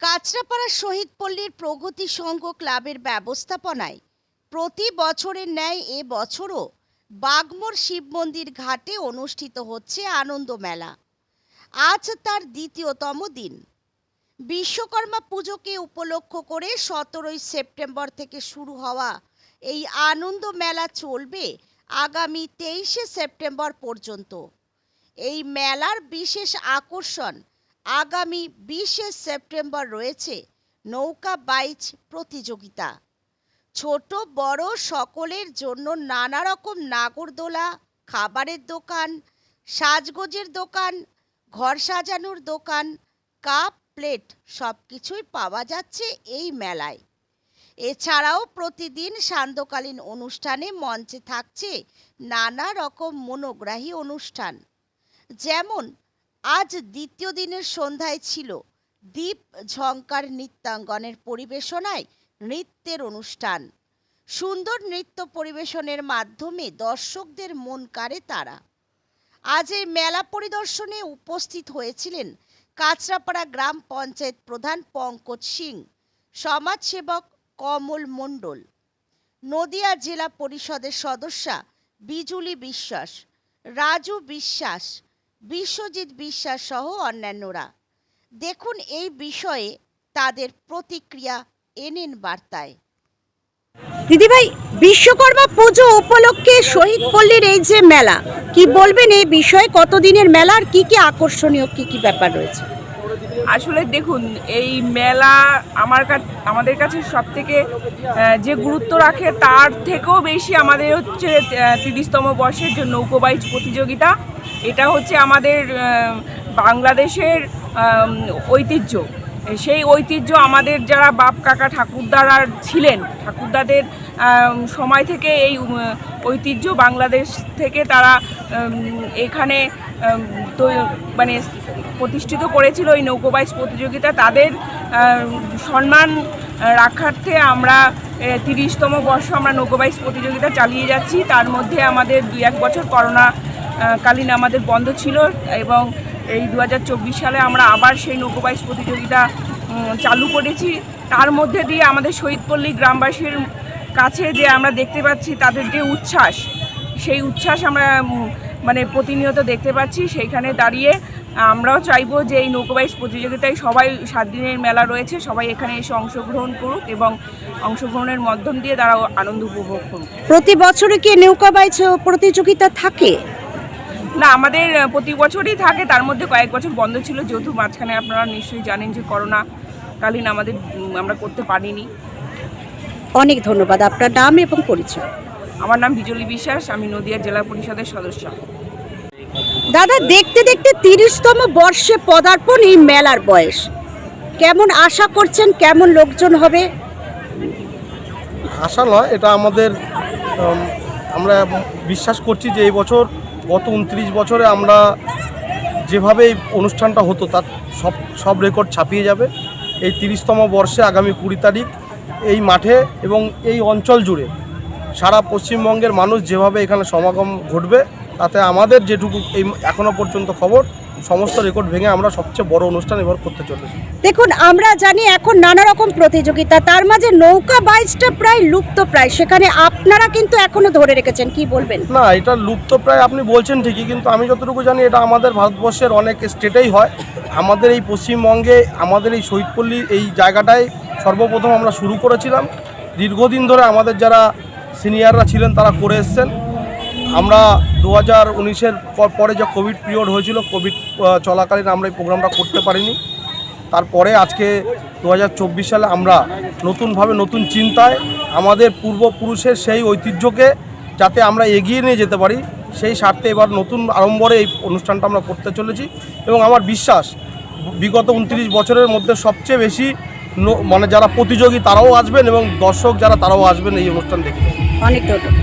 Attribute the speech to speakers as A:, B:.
A: কাঁচরাপাড়া শহীদ পল্লীর প্রগতি সংঘ ক্লাবের ব্যবস্থাপনায় প্রতি বছরের ন্যায় এ বছরও বাগমোর শিব মন্দির ঘাটে অনুষ্ঠিত হচ্ছে আনন্দ মেলা। আজ তার দ্বিতীয়তম দিন। বিশ্বকর্মা পুজোকে উপলক্ষ করে সতেরোই সেপ্টেম্বর থেকে শুরু হওয়া এই আনন্দ মেলা চলবে আগামী তেইশে সেপ্টেম্বর পর্যন্ত। এই মেলার বিশেষ আকর্ষণ আগামী বিশে সেপ্টেম্বর রয়েছে নৌকা বাইচ প্রতিযোগিতা। ছোট, বড় সকলের জন্য নানা রকম নাগরদোলা, খাবারের দোকান, সাজগোজের দোকান, ঘর সাজানোর দোকান, কাপ, প্লেট সব কিছুই পাওয়া যাচ্ছে এই মেলায়। এছাড়াও প্রতিদিন সান্ধ্যকালীন অনুষ্ঠানে মঞ্চে থাকছে নানা রকম মনোগ্রাহী অনুষ্ঠান। যেমন আজ দ্বিতীয় দিনের সন্ধ্যায় ছিল দীপ ঝঙ্কার নৃত্যাঙ্গনের পরিবেশনায় নৃত্যের অনুষ্ঠান। সুন্দর নৃত্য পরিবেশনের মাধ্যমে দর্শকদের মন কাড়ে তারা। আজ এই মেলা পরিদর্শনে উপস্থিত হয়েছিলেন কাঁচরাপাড়া গ্রাম পঞ্চায়েত প্রধান পঙ্কজ সিং, সমাজসেবক কমল মণ্ডল, নদিয়া জেলা পরিষদের সদস্যা বিজুলি বিশ্বাস, রাজু বিশ্বাস বিশ্বজিৎ বিশ্বাস সহ অন্যান্যরা। দেখুন এই বিষয়ে তাদের প্রতিক্রিয়া এনেন বার্তায়। দিদিভাই, বিশ্বকর্মা পুজো উপলক্ষে শহীদ পল্লীর এই যে মেলা, কি বলবেন এই বিষয়ে? কতদিনের মেলা আর কি কি আকর্ষণীয়, কি কি ব্যাপার রয়েছে?
B: আসলে দেখুন, এই মেলা আমার আমাদের কাছে সব থেকে যে গুরুত্ব রাখে তার থেকেও বেশি আমাদের হচ্ছে তিরিশতম বর্ষের যে নৌকোবাইজ প্রতিযোগিতা, এটা হচ্ছে আমাদের বাংলাদেশের ঐতিহ্য। সেই ঐতিহ্য আমাদের যারা বাপ কাকা ঠাকুরদারা ছিলেন, ঠাকুরদাদের সময় থেকে এই ঐতিহ্য বাংলাদেশ থেকে তারা এখানে মানে প্রতিষ্ঠিত করেছিল এই নৌকোবাইজ প্রতিযোগিতা। তাদের সম্মান রাখার্থে আমরা তিরিশতম বর্ষ আমরা নৌকোবাইজ প্রতিযোগিতা চালিয়ে যাচ্ছি। তার মধ্যে আমাদের দুই এক বছর করোনা কালীন আমাদের বন্ধ ছিল এবং এই দু হাজার চব্বিশ সালে আমরা আবার সেই নৌকোবাইজ প্রতিযোগিতা চালু করেছি। তার মধ্যে দিয়ে আমাদের শহীদপল্লী গ্রামবাসীর কাছে যে আমরা দেখতে পাচ্ছি তাদের যে উচ্ছ্বাস, সেই উচ্ছ্বাস আমরা মানে প্রতিনিয়ত দেখতে পাচ্ছি সেইখানে দাঁড়িয়ে আমরাও চাইব যে এই নৌকোবাইজ প্রতিযোগিতায় সবাই সাত দিনের মেলা রয়েছে সবাই এখানে এসে অংশগ্রহণ করুক এবং অংশগ্রহণের মাধ্যম দিয়ে তারা আনন্দ উপভোগ করুক।
A: প্রতি বছরে কি নৌকা বাইচ প্রতিযোগিতা থাকে?
B: না আমাদের প্রতি বছরই থাকে তার মধ্যে কয়েক বছর বন্ধ ছিল যেহেতু মাঝখানে আপনারা নিশ্চয়ই জানেন যে করোনা কালীন আমাদের আমরা করতে পারিনি।
A: অনেক ধন্যবাদ আপনার নাম এবং পরিচয়।
B: আমার নাম বিজলি বিশ্বাস আমি নদিয়া জেলা পরিষদের সদস্য।
A: দাদা দেখতে দেখতে তিরিশতম বর্ষে পদার্পণ এই মেলার বয়স। কেমন আশা করছেন? কেমন লোকজন হবে?
C: আশা নয় এটা আমাদের আমরা বিশ্বাস করছি যে এই বছর গত উনত্রিশ বছরে আমরা যেভাবে এই অনুষ্ঠানটা হতো তার সব সব রেকর্ড ছাপিয়ে যাবে। এই তিরিশতম বর্ষে আগামী কুড়ি তারিখ এই মাঠে এবং এই অঞ্চল জুড়ে সারা পশ্চিমবঙ্গের মানুষ যেভাবে এখানে সমাগম ঘটবে তাতে আমাদের যেটুকু এই এখনও পর্যন্ত খবর সমস্ত রেকর্ড ভেঙে আমরা সবচেয়ে বড় অনুষ্ঠান এবার করতে চলেছি।
A: দেখুন আমরা জানি এখন নানা রকম প্রতিযোগিতা তার মাঝে নৌকা বাইচটা প্রায় লুপ্ত প্রায় সেখানে আপনারা কিন্তু এখনও ধরে রেখেছেন কি বলবেন?
C: না এটা লুপ্ত প্রায় আপনি বলছেন ঠিকই কিন্তু আমি যতটুকু জানি এটা আমাদের ভারতবর্ষের অনেক স্টেটেই হয়। আমাদের এই পশ্চিমবঙ্গে আমাদের এই শহীদপল্লী এই জায়গাটায় সর্বপ্রথম আমরা শুরু করেছিলাম। দীর্ঘদিন ধরে আমাদের যারা সিনিয়ররা ছিলেন, তারা করে এসছেন। আমরা দু হাজার উনিশের পরে যে কোভিড পিরিয়ড হয়েছিল, কোভিড চলাকালীন আমরা এই প্রোগ্রামটা করতে পারিনি। তারপরে আজকে দু হাজার চব্বিশ সালে আমরা নতুনভাবে নতুন চিন্তায় আমাদের পূর্বপুরুষের সেই ঐতিহ্যকে যাতে আমরা এগিয়ে নিয়ে যেতে পারি, সেই স্বার্থে এবার নতুন আড়ম্বরে এই অনুষ্ঠানটা আমরা করতে চলেছি। এবং আমার বিশ্বাস, বিগত উনত্রিশ বছরের মধ্যে সবচেয়ে বেশি মানে যারা প্রতিযোগী তারাও আসবেন এবং দর্শক যারা তারাও আসবেন এই অনুষ্ঠান দেখতে।
A: অনেক ধন্যবাদ।